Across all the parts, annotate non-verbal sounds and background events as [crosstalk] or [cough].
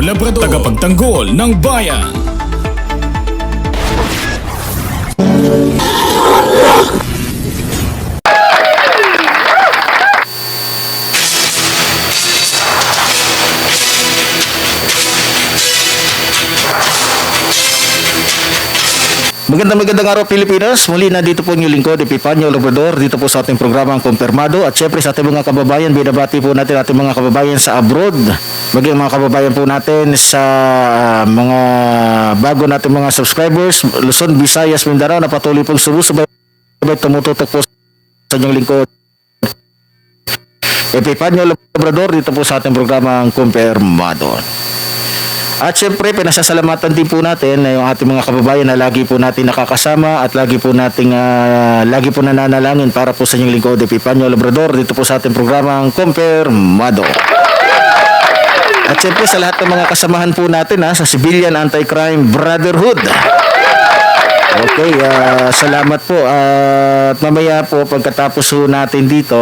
Labrador Tagapagtanggol ng bayan Magandang magandang araw Pilipinas. Muli na dito po inyong lingkod, Epipanyo Labrador, dito po sa ating programang Kumpirmado. At syempre sa ating mga kababayan, binabati po natin ating mga kababayan sa abroad. Maging mga kababayan po natin sa ah, mga bago nating mga subscribers, Luzon, Visayas, Mindanao, na patuloy pong sumusubay tumututok po sa inyong lingkod. Epipanyo Labrador, dito po sa ating programang Kumpirmado. At syempre, pinasasalamatan din po natin na yung ating mga kababayan na lagi po natin nakakasama at lagi po nating ah, lagi po nananalangin para po sa inyong lingkod Epipanyo Labrador dito po sa ating programang Kumpirmado. At syempre sa lahat ng mga kasamahan po natin ha, sa Civilian Anti-Crime Brotherhood. Okay, ah, salamat po. At mamaya po pagkatapos po natin dito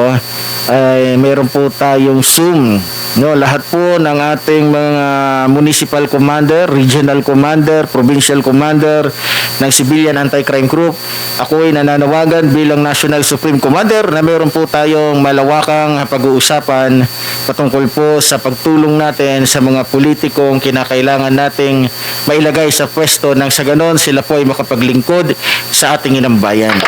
ay meron po tayong Zoom. No, lahat po ng ating mga municipal commander, regional commander, provincial commander ng Civilian Anti-Crime Group. Ako ay nananawagan bilang National Supreme Commander na meron po tayong malawakang pag-uusapan patungkol po sa pagtulong natin sa mga politikong kinakailangan nating mailagay sa pwesto nang sa ganon sila po ay makapaglingkod sa ating inang bayan.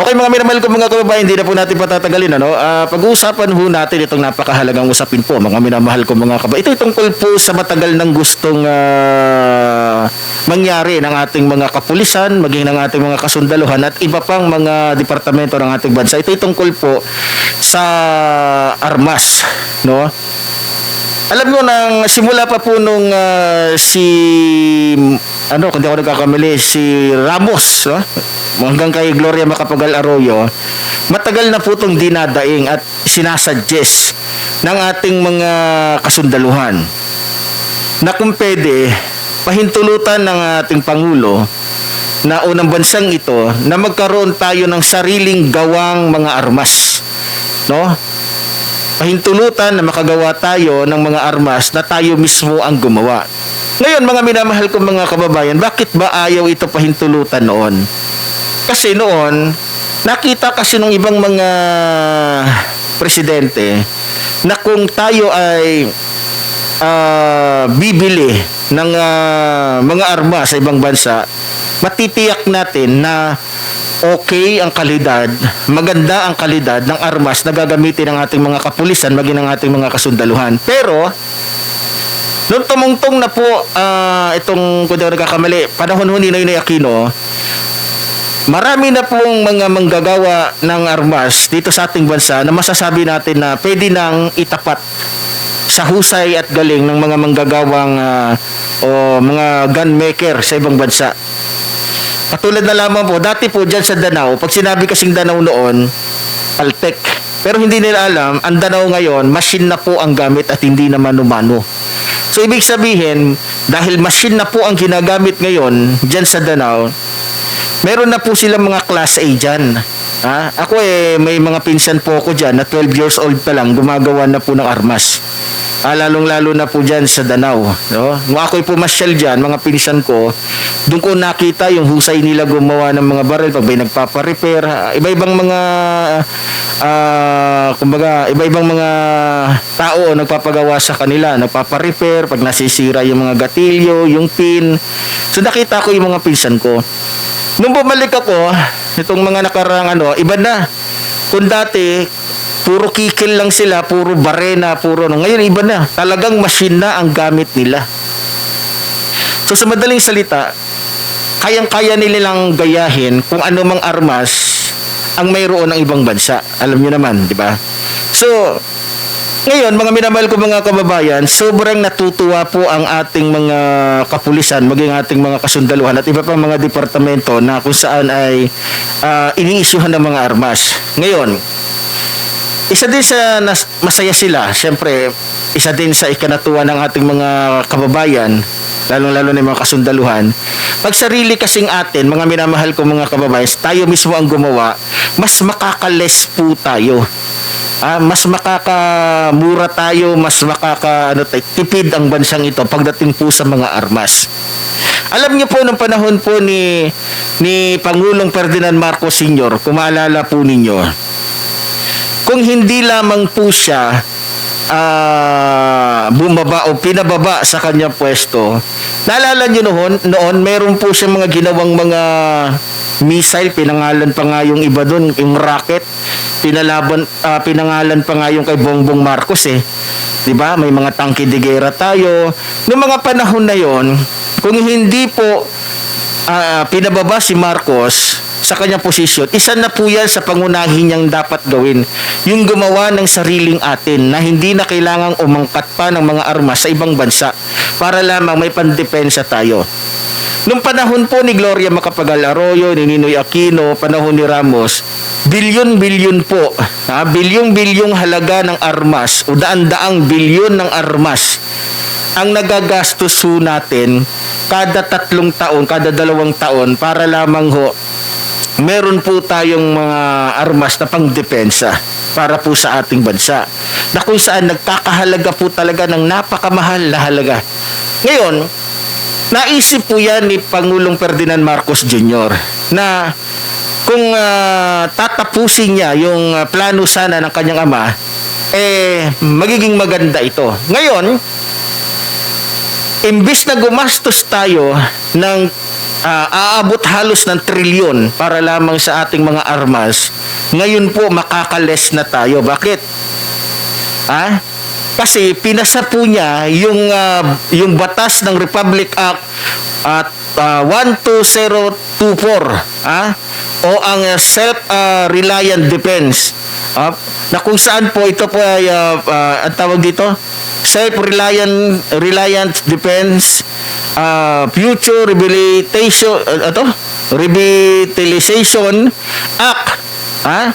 Okay mga minamahal ko mga kababayan, hindi na po natin patatagalin. Ano? Ah, pag-uusapan ho natin itong napakahalagang usapin po, mga minamahal ko mga kababayan. Ito tungkol po sa matagal ng gustong ah, mangyari ng ating mga kapulisan, maging ng ating mga kasundaluhan at iba pang mga departamento ng ating bansa. Ito tungkol po sa armas. No? Alam mo nang simula pa po nung ah, si ano kung di ako nagkakamali si Ramos no? Hanggang kay Gloria Macapagal Arroyo matagal na po itong dinadaing at sinasuggest ng ating mga kasundaluhan na kung pwede pahintulutan ng ating Pangulo na unang bansang ito na magkaroon tayo ng sariling gawang mga armas no pahintulutan na makagawa tayo ng mga armas na tayo mismo ang gumawa. Ngayon, mga minamahal kong mga kababayan, bakit ba ayaw ito pahintulutan noon? Kasi noon, nakita kasi ng ibang mga presidente na kung tayo ay ah, bibili ng ah, mga armas sa ibang bansa, matitiyak natin na okay ang kalidad, maganda ang kalidad ng armas na gagamitin ng ating mga kapulisan, maging ng ating mga kasundaluhan. Pero, nung tumungtong na po ah, itong, kung di ako nagkakamali, panahon ho ni Noynoy Aquino, marami na pong mga manggagawa ng armas dito sa ating bansa na masasabi natin na pwede nang itapat sa husay at galing ng mga manggagawang ah, o mga gun maker sa ibang bansa. Katulad na lamang po, dati po dyan sa Danau, pag sinabi kasing Danau noon, Paltek. Pero hindi nila alam, ang Danau ngayon, machine na po ang gamit at hindi na mano-mano. So, ibig sabihin, dahil machine na po ang ginagamit ngayon dyan sa Danau, meron na po silang mga class A dyan. Ha? Ako eh, may mga pinsan po ako dyan na 12 years old pa lang, gumagawa na po ng armas. Ah, lalong-lalo na po dyan sa Danau. No? Nung ako'y pumasyal dyan, mga pinsan ko, doon ko nakita yung husay nila gumawa ng mga baril pag may nagpapa-repair. Iba-ibang mga, ah, kumbaga, iba-ibang mga tao nagpapagawa sa kanila. Nagpapa-repair pag nasisira yung mga gatilyo, yung pin. So nakita ko yung mga pinsan ko. Nung bumalik ako, Itong mga nakarang ano, iba na. Kung dati, puro kikil lang sila, puro barena, puro ano. Ngayon, iba na. Talagang machine na ang gamit nila. So, sa madaling salita, kayang-kaya nilang gayahin kung ano mang armas ang mayroon ng ibang bansa. Alam niyo naman, di ba? So, ngayon, mga minamahal ko mga kababayan, sobrang natutuwa po ang ating mga kapulisan, maging ating mga kasundaluhan at iba pang mga departamento na kung saan ay uh, iniisyuhan ng mga armas. Ngayon, isa din sa nas- masaya sila, syempre, isa din sa ikanatuwa ng ating mga kababayan, lalong-lalo na yung mga kasundaluhan. Pag sarili kasing atin, mga minamahal ko mga kababayan, tayo mismo ang gumawa, mas makakales po tayo. Ah, mas makakamura tayo, mas makaka ano, tipid ang bansang ito pagdating po sa mga armas. Alam niyo po nung panahon po ni ni Pangulong Ferdinand Marcos Sr., kung maalala po ninyo, kung hindi lamang po siya ah, bumaba o pinababa sa kanyang pwesto, naalala niyo noon, noon meron po siya mga ginawang mga missile, pinangalan pa nga yung iba doon, yung rocket, pinalaban, ah, pinangalan pa nga yung kay Bongbong Marcos eh. 'Di ba? May mga tangke de guerra tayo. Noong mga panahon na 'yon, kung hindi po ah, pinababa si Marcos sa kanyang posisyon, isa na po yan sa pangunahin niyang dapat gawin. Yung gumawa ng sariling atin na hindi na kailangang umangkat pa ng mga armas sa ibang bansa para lamang may pandepensa tayo. Nung panahon po ni Gloria Macapagal Arroyo, ni Ninoy Aquino, panahon ni Ramos, bilyon-bilyon po, ha, bilyong-bilyong halaga ng armas o daan-daang bilyon ng armas ang nagagastos ho natin kada tatlong taon, kada dalawang taon para lamang ho meron po tayong mga armas na pangdepensa para po sa ating bansa na kung saan nagkakahalaga po talaga ng napakamahal na halaga. Ngayon, naisip po yan ni Pangulong Ferdinand Marcos Jr. na kung ah, tatapusin niya yung ah, plano sana ng kanyang ama, eh, magiging maganda ito. Ngayon, imbis na gumastos tayo ng ah, aabot halos ng trilyon para lamang sa ating mga armas, ngayon po makakales na tayo. Bakit? Ha? Kasi pinasa po niya yung ah, yung batas ng Republic Act at ah, 12024 ha? O ang ah, self ah, reliant defense ah, na kung saan po ito po ay ah, ah, ang tawag dito self reliant defense ah, future rehabilitation uh, ito revitalization act ha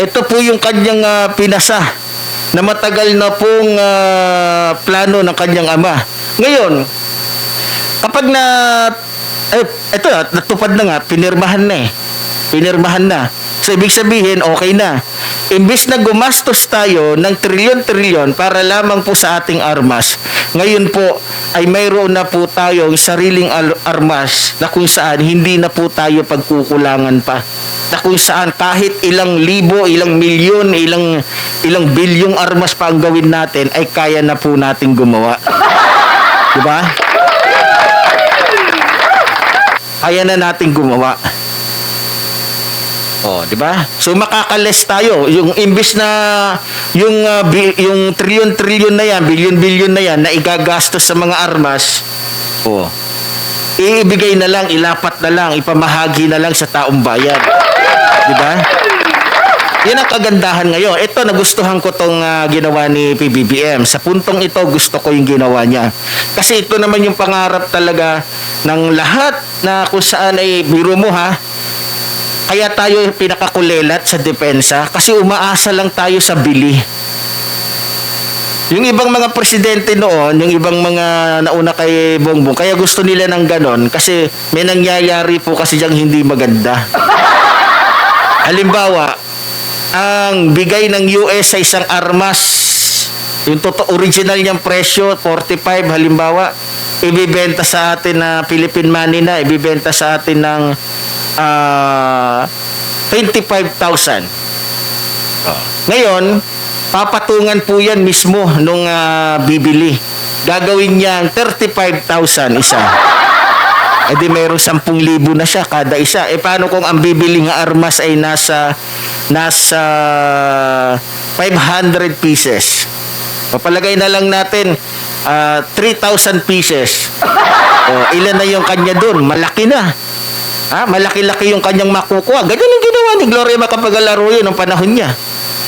ito po yung kanyang ah, pinasa na matagal na pong ah, plano ng kanyang ama. Ngayon, kapag na eh, ito na, natupad na nga, pinirmahan na eh. Pinirmahan na. So, ibig sabihin, okay na. Imbis na gumastos tayo ng trilyon-trilyon para lamang po sa ating armas, ngayon po ay mayroon na po tayo sariling armas na kung saan hindi na po tayo pagkukulangan pa na kung saan kahit ilang libo, ilang milyon, ilang ilang bilyong armas pa ang gawin natin ay kaya na po nating gumawa. 'Di ba? Kaya na nating gumawa. Oh, 'di ba? So makakales tayo. Yung imbis na yung ah, bi- yung trilyon-trilyon na yan, bilyon-bilyon na yan na igagastos sa mga armas. Oh. Iibigay na lang, ilapat na lang, ipamahagi na lang sa taong bayan. 'Di ba? Yan ang kagandahan ngayon. Ito, nagustuhan ko tong ah, ginawa ni PBBM. Sa puntong ito, gusto ko yung ginawa niya. Kasi ito naman yung pangarap talaga ng lahat na kung saan ay biro mo ha. Kaya tayo pinakakulelat sa depensa kasi umaasa lang tayo sa bili. Yung ibang mga presidente noon, yung ibang mga nauna kay Bongbong, kaya gusto nila ng ganon kasi may nangyayari po kasi diyang hindi maganda. [laughs] Halimbawa, ang bigay ng US sa isang armas, yung totoo original niyang presyo, 45 halimbawa, ibibenta sa atin na Philippine money na, ibibenta sa atin ng ah 25,000. Ngayon, papatungan po yan mismo nung ah, bibili. Gagawin niyang 35,000 isa. Eh di merong 10,000 na siya kada isa. Eh paano kung ang bibiling armas ay nasa nasa 500 pieces? Papalagay na lang natin ah, 3,000 pieces. O, ilan na yung kanya doon? Malaki na. Ha? Malaki-laki yung kanyang makukuha. Ganyan ang ginawa ni Gloria Macapagal-Arroyo ng panahon niya.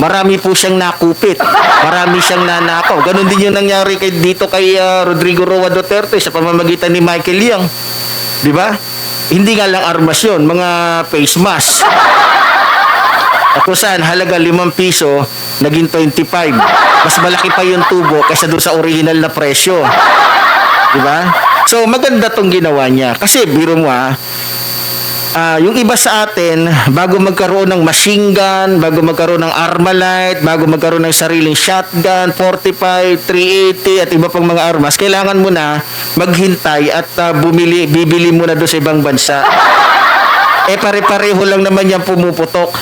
Marami po siyang nakupit. Marami siyang nanakaw. Ganon din yung nangyari kay, dito kay ah, Rodrigo Roa Duterte sa pamamagitan ni Michael Yang. Di ba? Hindi nga lang armas yun, mga face mask. Saan halaga 5 piso, naging 25. Mas malaki pa yung tubo kaysa doon sa original na presyo. Di ba? So, maganda tong ginawa niya. Kasi, biro mo ah, ah, yung iba sa atin, bago magkaroon ng machine gun, bago magkaroon ng Armalite, bago magkaroon ng sariling shotgun, 45, 380, at iba pang mga armas, kailangan mo na maghintay at ah, bumili, bibili mo na doon sa ibang bansa. [laughs] eh pare-pareho lang naman yan pumuputok.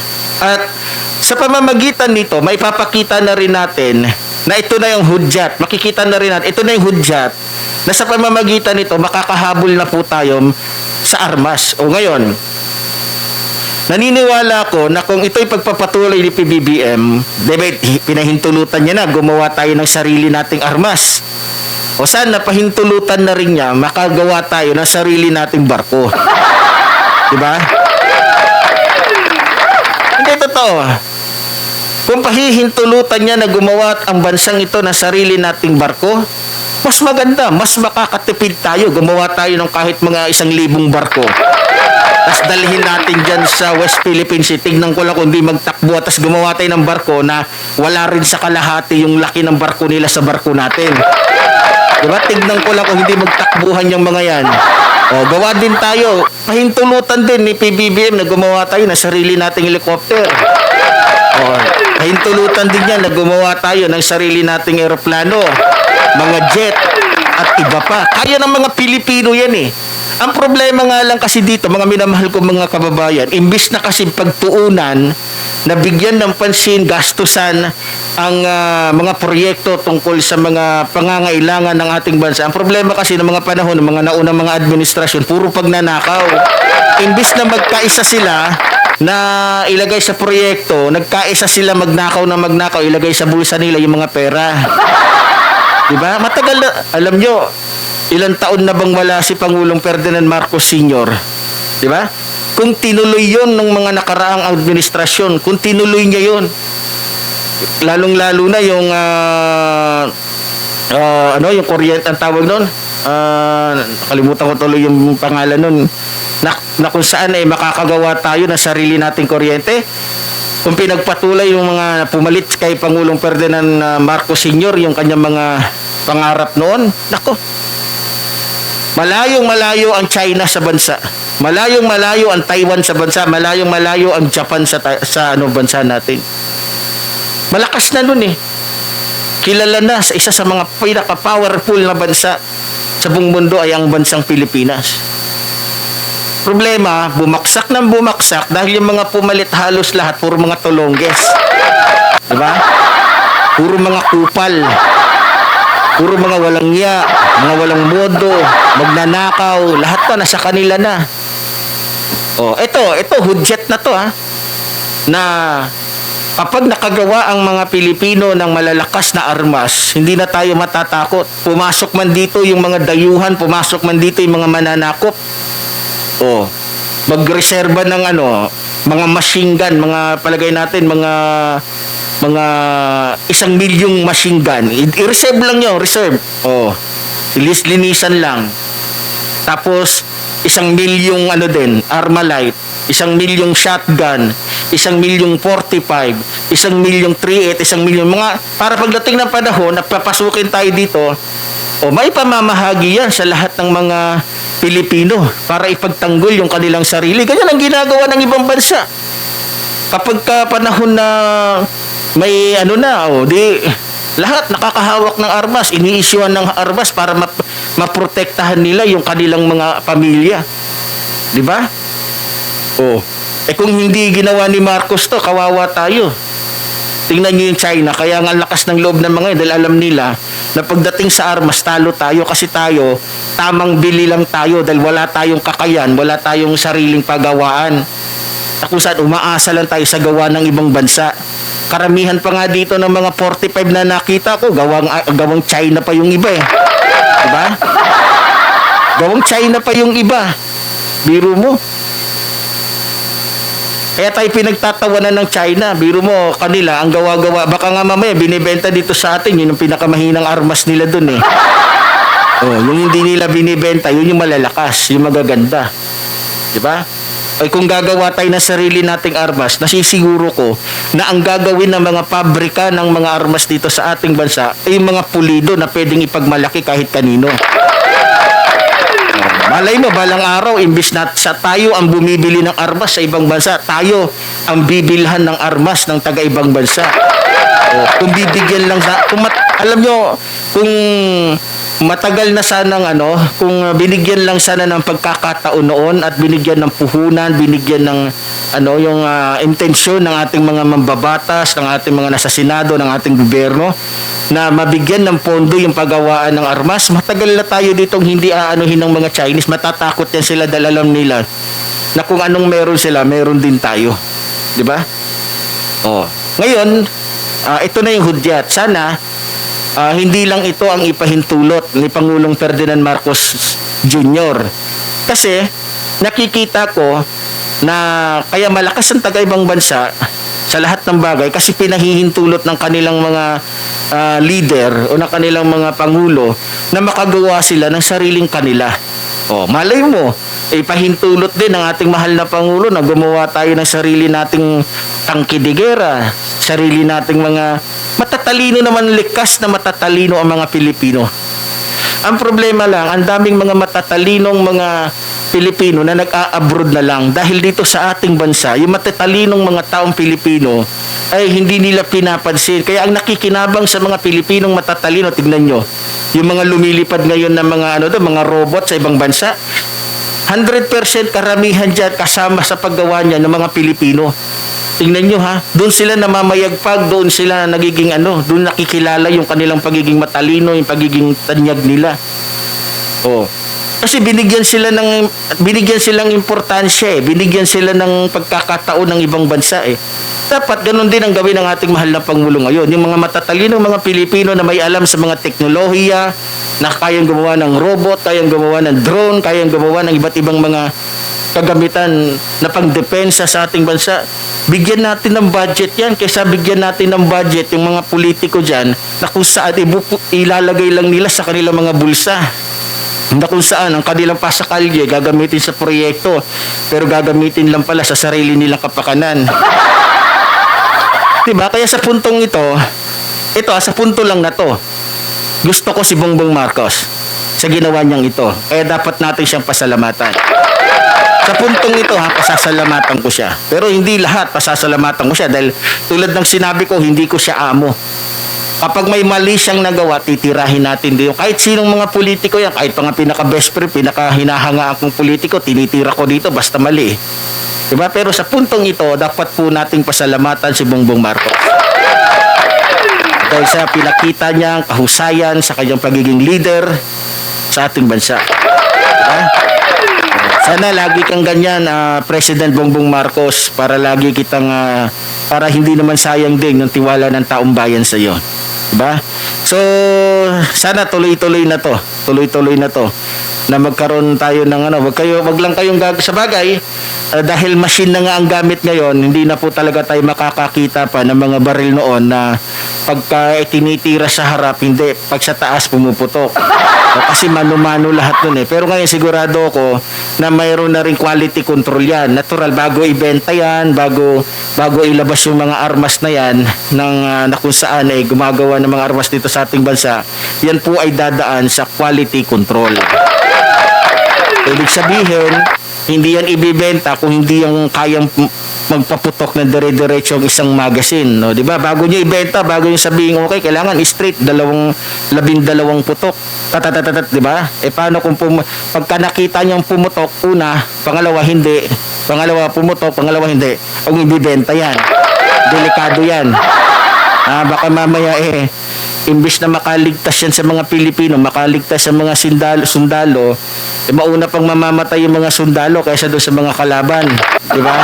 At sa pamamagitan nito, maipapakita na rin natin na ito na yung hudyat. Makikita na rin natin, ito na yung hudyat na sa pamamagitan nito, makakahabol na po tayo sa armas. O ngayon, naniniwala ko na kung ito'y pagpapatuloy ni PBBM, diba, pinahintulutan niya na, gumawa tayo ng sarili nating armas. O sana pahintulutan na rin niya, makagawa tayo ng sarili nating barko. [laughs] Diba? Hindi totoo. Kung pahihintulutan niya na gumawa ang bansang ito ng sarili nating barko, mas maganda, mas makakatipid tayo. Gumawa tayo ng kahit mga isang libong barko. Tapos dalhin natin dyan sa West Philippine Sea. Tignan ko lang kung di magtakbo. Tapos gumawa tayo ng barko na wala rin sa kalahati yung laki ng barko nila sa barko natin. Diba? Tignan ko lang kung hindi magtakbuhan yung mga yan. O, gawa din tayo. Pahintulutan din ni PBBM na gumawa tayo ng sarili nating helicopter. O, pahintulutan din yan na gumawa tayo ng sarili nating eroplano, mga jet, at iba pa. Kaya ng mga Pilipino yan eh. Ang problema nga lang kasi dito, mga minamahal ko mga kababayan, imbis na kasi pagtuunan, nabigyan ng pansin, gastusan ang ah, mga proyekto tungkol sa mga pangangailangan ng ating bansa. Ang problema kasi ng mga panahon, ng mga naunang mga administrasyon, puro pagnanakaw. Imbis na magkaisa sila na ilagay sa proyekto, nagkaisa sila magnakaw na magnakaw, ilagay sa bulsa nila yung mga pera. Di ba? Matagal na, alam nyo, ilang taon na bang wala si Pangulong Ferdinand Marcos Sr.? Di ba? Kung tinuloy yon ng mga nakaraang administrasyon, kung tinuloy niya yon, lalong-lalo na yung ah, ah, ano yung kuryente ang tawag noon Ah, kalimutan ko tuloy yung pangalan noon na, na kung saan ay makakagawa tayo ng sarili nating kuryente kung pinagpatuloy yung mga pumalit kay Pangulong Ferdinand Marcos Sr. yung kanyang mga pangarap noon nako malayong malayo ang China sa bansa malayong malayo ang Taiwan sa bansa malayong malayo ang Japan sa, sa ano bansa natin Malakas na nun eh. Kilala na sa isa sa mga pinaka-powerful na bansa sa buong mundo ay ang bansang Pilipinas. Problema, bumaksak ng bumaksak dahil yung mga pumalit halos lahat, puro mga tulongges. Diba? Puro mga kupal. Puro mga walang ya, mga walang modo, magnanakaw, lahat pa nasa kanila na. Oh, ito, ito hudyat na to ha. Na kapag nakagawa ang mga Pilipino ng malalakas na armas, hindi na tayo matatakot. Pumasok man dito yung mga dayuhan, pumasok man dito yung mga mananakop. Oh, magreserba ng ano, mga machine gun, mga palagay natin, mga mga isang milyong machine gun. I-reserve lang yun, reserve. Oh, ilis-linisan lang. Tapos, isang milyong ano din, Armalite, isang milyong shotgun, isang milyong 45, isang milyong 38, isang milyong mga, para pagdating ng panahon, napapasukin tayo dito, o may pamamahagi yan sa lahat ng mga Pilipino para ipagtanggol yung kanilang sarili. Ganyan ang ginagawa ng ibang bansa. Kapag ka panahon na may ano na, o di, lahat nakakahawak ng armas, iniisyuan ng armas para map- maprotektahan nila yung kanilang mga pamilya. Di ba? Oh. Eh kung hindi ginawa ni Marcos to, kawawa tayo. Tingnan niyo yung China, kaya nga lakas ng loob ng mga yun dahil alam nila na pagdating sa armas, talo tayo kasi tayo, tamang bili lang tayo dahil wala tayong kakayan, wala tayong sariling pagawaan. Saan umaasa lang tayo sa gawa ng ibang bansa. Karamihan pa nga dito ng mga 45 na nakita ko, gawang, ah, gawang China pa yung iba eh. Diba? Gawang China pa yung iba. Biro mo. Kaya tayo pinagtatawanan ng China. Biro mo, kanila, ang gawa-gawa. Baka nga mamaya, binibenta dito sa atin. Yun yung pinakamahinang armas nila dun eh. Oh, yung hindi nila binibenta, yun yung malalakas, yung magaganda. Di ba? Ay kung gagawa tayo ng sarili nating armas, nasisiguro ko na ang gagawin ng mga pabrika ng mga armas dito sa ating bansa ay mga pulido na pwedeng ipagmalaki kahit kanino. Malay mo, balang araw, imbis na sa tayo ang bumibili ng armas sa ibang bansa, tayo ang bibilhan ng armas ng taga-ibang bansa. O, kung bibigyan lang sa... Kung mat, alam nyo, kung matagal na sanang ano, kung binigyan lang sana ng pagkakataon noon at binigyan ng puhunan, binigyan ng ano, yung ah, intensyon ng ating mga mambabatas, ng ating mga nasa Senado, ng ating gobyerno, na mabigyan ng pondo yung paggawaan ng armas, matagal na tayo ditong hindi aanuhin ng mga Chinese, matatakot yan sila dahil alam nila na kung anong meron sila, meron din tayo. Di ba? Oh. Ngayon, ah, ito na yung hudyat. Sana, ah, hindi lang ito ang ipahintulot ni Pangulong Ferdinand Marcos Jr. Kasi, nakikita ko na kaya malakas ang taga-ibang bansa sa lahat ng bagay kasi pinahihintulot ng kanilang mga ah, leader o ng kanilang mga pangulo na makagawa sila ng sariling kanila. Oh, malay mo, ipahintulot din ng ating mahal na pangulo na gumawa tayo ng sarili nating tangkidigera, sarili nating mga matatalino naman likas na matatalino ang mga Pilipino. Ang problema lang, ang daming mga matatalinong mga Pilipino na nag-a-abroad na lang dahil dito sa ating bansa, yung matatalinong mga taong Pilipino ay hindi nila pinapansin. Kaya ang nakikinabang sa mga Pilipinong matatalino, tignan nyo, yung mga lumilipad ngayon ng mga ano doon, mga robot sa ibang bansa, 100% karamihan dyan kasama sa paggawa niya ng mga Pilipino. Tingnan nyo ha, doon sila namamayagpag, doon sila nagiging ano, doon nakikilala yung kanilang pagiging matalino, yung pagiging tanyag nila. Oh. Kasi binigyan sila ng binigyan silang importansya eh. Binigyan sila ng pagkakataon ng ibang bansa eh. Dapat ganun din ang gawin ng ating mahal na Pangulo ngayon. Yung mga matatalinong mga Pilipino na may alam sa mga teknolohiya, na kayang gumawa ng robot, kayang gumawa ng drone, kayang gumawa ng iba't ibang mga kagamitan na pangdepensa sa ating bansa. Bigyan natin ng budget yan kaysa bigyan natin ng budget yung mga politiko dyan na kung saan ilalagay lang nila sa kanilang mga bulsa na kung saan ang kanilang pasakalye gagamitin sa proyekto pero gagamitin lang pala sa sarili nilang kapakanan. [laughs] diba? Kaya sa puntong ito, ito ah, sa punto lang na to, gusto ko si Bongbong Marcos sa ginawa niyang ito. Kaya dapat natin siyang pasalamatan. Sa puntong ito ha, pasasalamatan ko siya. Pero hindi lahat pasasalamatan ko siya dahil tulad ng sinabi ko, hindi ko siya amo. Kapag may mali siyang nagawa, titirahin natin din. Kahit sinong mga politiko yan, kahit nga pinaka-best friend, pinaka-hinahanga akong politiko, tinitira ko dito, basta mali. Diba? Pero sa puntong ito, dapat po nating pasalamatan si Bongbong Marcos. Dahil sa pinakita niya ang kahusayan sa kanyang pagiging leader sa ating bansa. Diba? Sana lagi kang ganyan, ah, President Bongbong Marcos, para lagi kitang, ah, para hindi naman sayang din yung tiwala ng taong bayan sa iyo. Diba? So, sana tuloy-tuloy na to. Tuloy-tuloy na to. Na magkaroon tayo ng ano, wag kayo, wag lang kayong gag sa bagay. ah, dahil machine na nga ang gamit ngayon, hindi na po talaga tayo makakakita pa ng mga baril noon na pagka tinitira sa harap, hindi. Pag sa taas, pumuputok. O, [laughs] kasi mano-mano lahat nun eh. Pero ngayon sigurado ako na mayroon na rin quality control yan. Natural, bago ibenta yan, bago, bago ilabas yung mga armas na yan, ng, ah, na kung saan eh, gumagawa ng mga armas dito sa ating bansa, yan po ay dadaan sa quality control. Ibig sabihin, hindi yan ibibenta kung hindi yung kayang magpaputok ng dire-diretso ang isang magazine, no? 'Di ba? Bago niyo ibenta, bago niyo sabihin okay, kailangan straight dalawang labindalawang putok. Tatatatat, 'di ba? Eh paano kung pum- pagka nakita niyo pumutok una, pangalawa hindi, pangalawa pumutok, pangalawa hindi. Kung ibibenta 'yan. Delikado 'yan. Ah, baka mamaya eh imbes na makaligtas yan sa mga Pilipino, makaligtas sa mga sundalo, sundalo eh, mauna pang mamamatay yung mga sundalo kaysa doon sa mga kalaban. Di ba?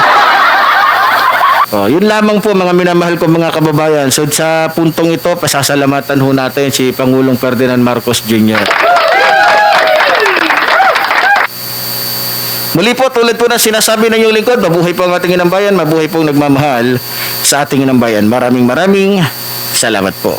Oh, yun lamang po mga minamahal ko mga kababayan. So sa puntong ito, pasasalamatan ho natin si Pangulong Ferdinand Marcos Jr. Muli po, tulad po ng sinasabi ng inyong lingkod, mabuhay po ang ating inambayan, mabuhay po ang nagmamahal sa ating inambayan. Maraming maraming salamat po.